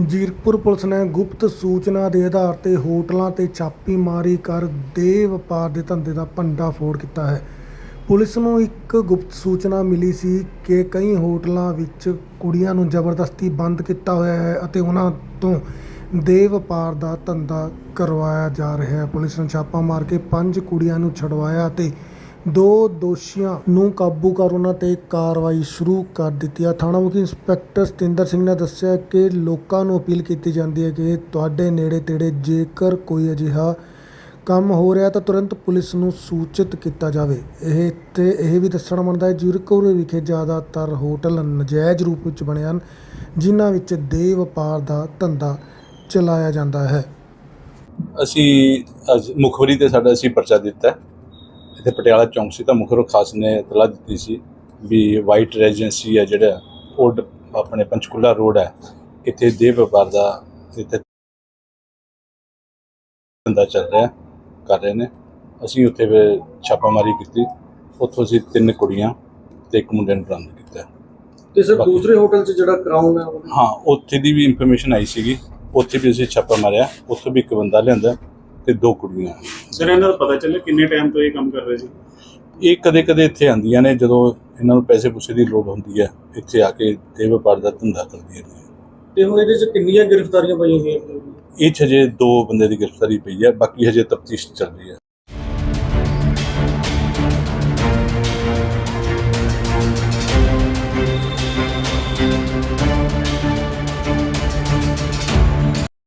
Zirakpur police ਨੇ ਗੁਪਤ ਸੂਚਨਾ ਦੇ ਆਧਾਰ ਤੇ ਹੋਟਲਾਂ ਤੇ ਛਾਪੇਮਾਰੀ ਕਰ ਦੇਹ ਵਪਾਰ ਦੇ ਧੰਦੇ ਦਾ ਭੰਡਾ ਫੋੜ ਕੀਤਾ ਹੈ। ਪੁਲਿਸ ਨੂੰ ਇੱਕ ਗੁਪਤ ਸੂਚਨਾ ਮਿਲੀ ਸੀ ਕਿ ਕਈ ਹੋਟਲਾਂ ਵਿੱਚ ਕੁੜੀਆਂ ਨੂੰ ਜ਼ਬਰਦਸਤੀ ਬੰਦ ਕੀਤਾ ਹੋਇਆ ਹੈ ਅਤੇ ਉਹਨਾਂ ਤੋਂ ਦੇਹ ਵਪਾਰ ਦਾ ਧੰਦਾ ਕਰਵਾਇਆ ਜਾ ਰਿਹਾ ਹੈ। ਪੁਲਿਸ ਨੇ ਛਾਪਾ ਮਾਰ ਕੇ ਪੰਜ ਕੁੜੀਆਂ ਨੂੰ ਛੁਡਵਾਇਆ ਅਤੇ ਦੋ ਦੋਸ਼ੀਆਂ ਨੂੰ ਕਾਬੂ ਕਰ ਉਹਨਾਂ ਤੇ ਕਾਰਵਾਈ ਸ਼ੁਰੂ ਕਰ ਦਿੱਤੀ ਹੈ ਥਾਣਾ ਮੁਖੀ ਇੰਸਪੈਕਟਰ ਸਤਿੰਦਰ ਸਿੰਘ ਨੇ ਦੱਸਿਆ ਕਿ ਲੋਕਾਂ ਨੂੰ ਅਪੀਲ ਕੀਤੀ ਜਾਂਦੀ ਹੈ ਕਿ ਤੁਹਾਡੇ ਨੇੜੇ ਤੇੜੇ ਜੇਕਰ ਕੋਈ ਅਜਿਹਾ ਕੰਮ ਹੋ ਰਿਹਾ ਤਾਂ ਤੁਰੰਤ ਪੁਲਿਸ ਨੂੰ ਸੂਚਿਤ ਕੀਤਾ ਜਾਵੇ। ਇਹ ਤੇ ਇਹ ਵੀ ਦੱਸਣਾ ਬਣਦਾ ਹੈ ਜੁਰਕਪੁਰ ਵਿਖੇ ਜ਼ਿਆਦਾਤਰ ਹੋਟਲ ਨਜਾਇਜ਼ ਰੂਪ ਵਿੱਚ ਬਣੇ ਹਨ, ਜਿਨ੍ਹਾਂ ਵਿੱਚ ਦੇ ਵਪਾਰ ਦਾ ਧੰਦਾ ਚਲਾਇਆ ਜਾਂਦਾ ਹੈ। ਅਸੀਂ ਅੱਜ ਮੁਖਬਰੀ ਤੇ ਸਾਡਾ ਅਸੀਂ ਪਰਚਾ ਦਿੱਤਾ ਹੈ। ਇੱਥੇ ਪਟਿਆਲਾ ਚੌਂਕ ਸੀ ਤਾਂ ਮੁਖਬਰ ਖਾਸ ਨੇ ਇਤਲਾਹ ਦਿੱਤੀ ਸੀ ਵੀ ਵਾਈਟ ਰੈਜੀਡੈਂਸੀ ਹੈ ਜਿਹੜਾ ਓਲਡ ਆਪਣੇ ਪੰਚਕੂਲਾ ਰੋਡ ਹੈ। ਇੱਥੇ ਦੇਹ ਵਪਾਰ ਦਾ ਇੱਥੇ ਧੰਦਾ ਚੱਲ ਰਿਹਾ ਕਰ ਰਹੇ ਨੇ। ਅਸੀਂ ਉੱਥੇ ਫਿਰ ਛਾਪਾਮਾਰੀ ਕੀਤੀ। ਉੱਥੋਂ ਅਸੀਂ ਤਿੰਨ ਕੁੜੀਆਂ ਤੇ ਇੱਕ ਮੁੰਡੇ ਨੂੰ ਬਰਾਮਦ ਕੀਤਾ। ਤੇ ਸਰ ਦੂਸਰੇ ਹੋਟਲ 'ਚ ਜਿਹੜਾ ਕਰਾਊਨ ਹੈ ਉਹ- ਹਾਂ ਉੱਥੇ ਦੀ ਵੀ ਇਨਫੋਰਮੇਸ਼ਨ ਆਈ ਸੀਗੀ। ਉੱਥੇ ਵੀ ਅਸੀਂ ਛਾਪਾ ਮਾਰਿਆ। ਉੱਥੋਂ ਵੀ ਇੱਕ ਬੰਦਾ ਲਿਆਂਦਾ। ਤੇ ਦੋ ਕੁੜੀਆਂ। ਸਰ ਇਹਨਾਂ ਦਾ ਪਤਾ ਚੱਲਿਆ ਕਿੰਨੇ ਟਾਈਮ ਤੋਂ ਇਹ ਕੰਮ ਕਰ ਰਹੇ ਸੀ? ਇਹ ਕਦੇ ਕਦੇ ਇੱਥੇ ਆਉਂਦੀਆਂ ਨੇ ਜਦੋਂ ਇਹਨਾਂ ਨੂੰ ਪੈਸੇ ਪੂਸੇ ਦੀ ਲੋੜ ਹੁੰਦੀ ਹੈ ਇੱਥੇ ਆ ਕੇ ਦੇ ਵਪਾਰ ਦਾ ਧੰਦਾ ਕਰਦੀਆਂ ਨੇ। ਤੇ ਹੁਣ ਇਹਦੇ 'ਚ ਕਿੰਨੀਆਂ ਗ੍ਰਿਫਤਾਰੀਆਂ ਪਈਆਂ ਹੋਈਆਂ ਇਹ 'ਚ ਹਜੇ ਦੋ ਬੰਦੇ ਦੀ ਗ੍ਰਿਫਤਾਰੀ ਪਈ ਹੈ ਬਾਕੀ ਹਜੇ ਤਫਤੀਸ਼ ਚੱਲ ਰਹੀ ਹੈ।